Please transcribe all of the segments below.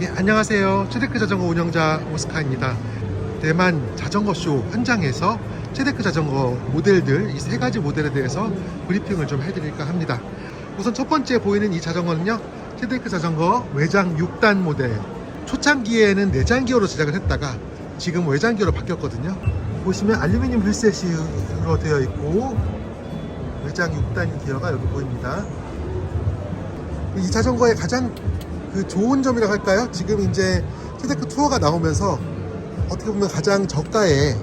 예, 안녕하세요. 최데크 자전거 운영자 오스카입니다. 대만 자전거 쇼 현장에서 최데크 자전거 모델들 이 세 가지 모델에 대해서 브리핑을 좀 해드릴까 합니다. 우선 첫 번째 보이는 이 자전거는요. 최데크 자전거 외장 6단 모델. 초창기에는 내장 기어로 제작을 했다가 지금 외장 기어로 바뀌었거든요. 보시면 알루미늄 휠셋으로 되어 있고 외장 6단 기어가 여기 보입니다. 이 자전거의 가장 그 좋은 점이라고 할까요? 지금 이제 최데크 투어가 나오면서 어떻게 보면 가장 저가의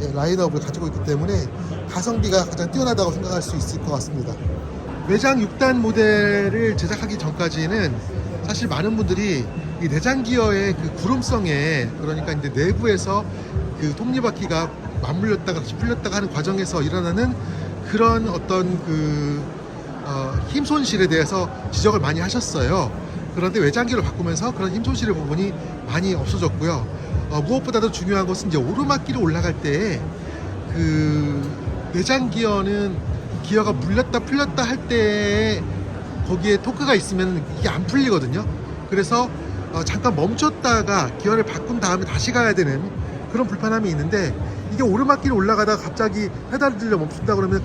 예, 라인업을 가지고 있기 때문에 가성비가 가장 뛰어나다고 생각할 수 있을 것 같습니다. 외장 6단 모델을 제작하기 전까지는 사실 많은 분들이 이 내장 기어의 그 구름성에 그러니까 이제 내부에서 그 톱니바퀴가 맞물렸다가 다시 풀렸다가 하는 과정에서 일어나는 그런 어떤 그 어, 힘 손실에 대해서 지적을 많이 하셨어요. 그런데 외장기로 바꾸면서 그런 힘 손실의 부분이 많이 없어졌고요. 어, 무엇보다도 중요한 것은 이제 오르막길을 올라갈 때그 내장 기어는 기어가 물렸다 풀렸다 할 때 거기에 토크가 있으면 이게 안 풀리거든요. 그래서 어, 잠깐 멈췄다가 기어를 바꾼 다음에 다시 가야 되는 그런 불편함이 있는데 이게 오르막길 올라가다가 갑자기 페달을 들려 멈춘다 그러면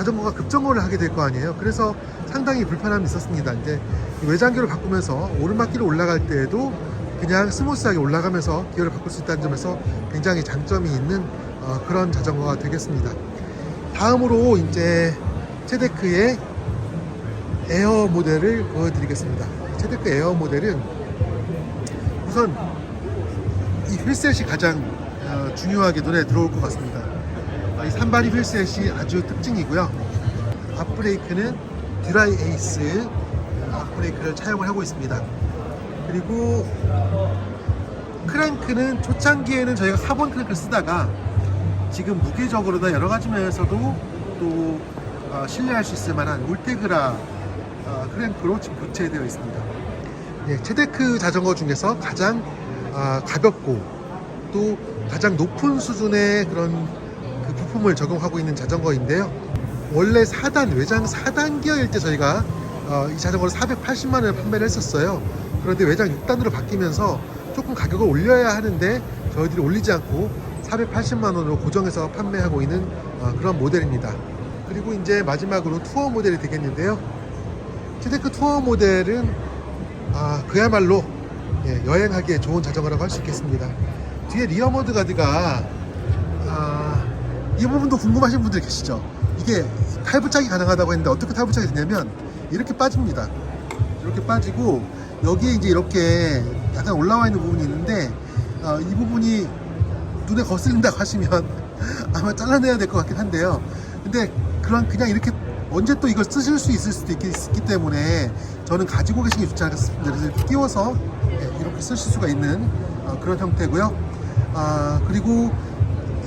자전거가 급정거를 하게 될 거 아니에요. 그래서 상당히 불편함이 있었습니다. 이제 이 외장기를 바꾸면서 오르막길을 올라갈 때에도 그냥 스무스하게 올라가면서 기어를 바꿀 수 있다는 점에서 굉장히 장점이 있는 어, 그런 자전거가 되겠습니다. 다음으로 이제 체데크의 에어 모델을 보여드리겠습니다. 체데크 에어 모델은 우선 이 휠셋이 가장 어, 중요하게 눈에 들어올 것 같습니다. 아, 이 산바리 휠셋이 아주 특징이고요. 앞브레이크는 듀라이 에이스 앞브레이크를 차용을 하고 있습니다. 그리고 크랭크는 초창기에는 저희가 카본 크랭크를 쓰다가 지금 무게적으로나 여러 가지 면에서도 또 어, 신뢰할 수 있을 만한 울테그라 어, 크랭크로 지금 교체되어 있습니다. 예, 체데크 자전거 중에서 가장 아, 가볍고 또 가장 높은 수준의 그런 그 부품을 적용하고 있는 자전거인데요. 원래 4단 외장 4단 기어일 때 저희가 어, 이 자전거를 480만 원에 판매를 했었어요. 그런데 외장 6단으로 바뀌면서 조금 가격을 올려야 하는데 저희들이 올리지 않고 480만 원으로 고정해서 판매하고 있는 어, 그런 모델입니다. 그리고 이제 마지막으로 투어 모델이 되겠는데요. 체데크 투어 모델은 아, 그야말로 예, 여행하기에 좋은 자전거라고 할 수 있겠습니다. 뒤에 리어 머드 가드가 아, 이 부분도 궁금하신 분들 계시죠? 이게 탈부착이 가능하다고 했는데 어떻게 탈부착이 되냐면 이렇게 빠집니다. 이렇게 빠지고 여기에 이제 이렇게 약간 올라와 있는 부분이 있는데 어, 이 부분이 눈에 거슬린다고 하시면 아마 잘라내야 될 것 같긴 한데요. 근데 그런 그냥 이렇게 언제 또 이걸 쓰실 수 있을 수도 있기, 있기 때문에 저는 가지고 계신 게 좋지 않겠습니다. 그래서 이렇게 끼워서 예, 이렇게 쓰실 수가 있는 어, 그런 형태고요. 아, 그리고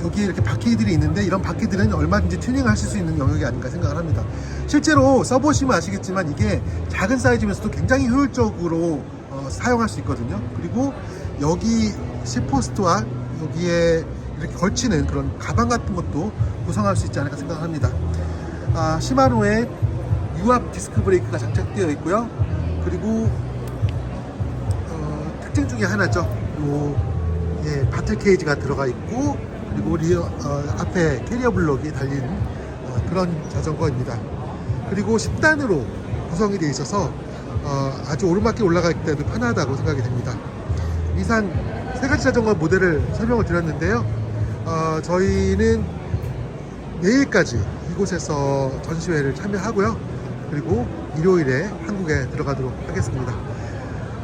여기에 이렇게 바퀴들이 있는데 이런 바퀴들은 얼마든지 튜닝 하실 수 있는 영역이 아닌가 생각을 합니다. 실제로 써보시면 아시겠지만 이게 작은 사이즈면서도 굉장히 효율적으로 어, 사용할 수 있거든요. 그리고 여기 시포스트와 여기에 이렇게 걸치는 그런 가방 같은 것도 구성할 수 있지 않을까 생각합니다. 아, 시마노의 유압 디스크 브레이크가 장착되어 있고요. 그리고 어, 특징 중에 하나죠. 요 예, 바틀 케이지가 들어가 있고 그리고 리어 어, 앞에 캐리어 블록이 달린 어, 그런 자전거입니다. 그리고 10단으로 구성이 되어 있어서 어, 아주 오르막길 올라갈 때도 편하다고 생각이 됩니다. 이상 세 가지 자전거 모델을 설명을 드렸는데요. 어, 저희는 내일까지 이곳에서 전시회를 참여하고요. 그리고 일요일에 한국에 들어가도록 하겠습니다.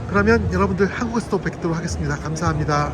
그러면 여러분들 한국에서 또 뵙도록 하겠습니다. 감사합니다.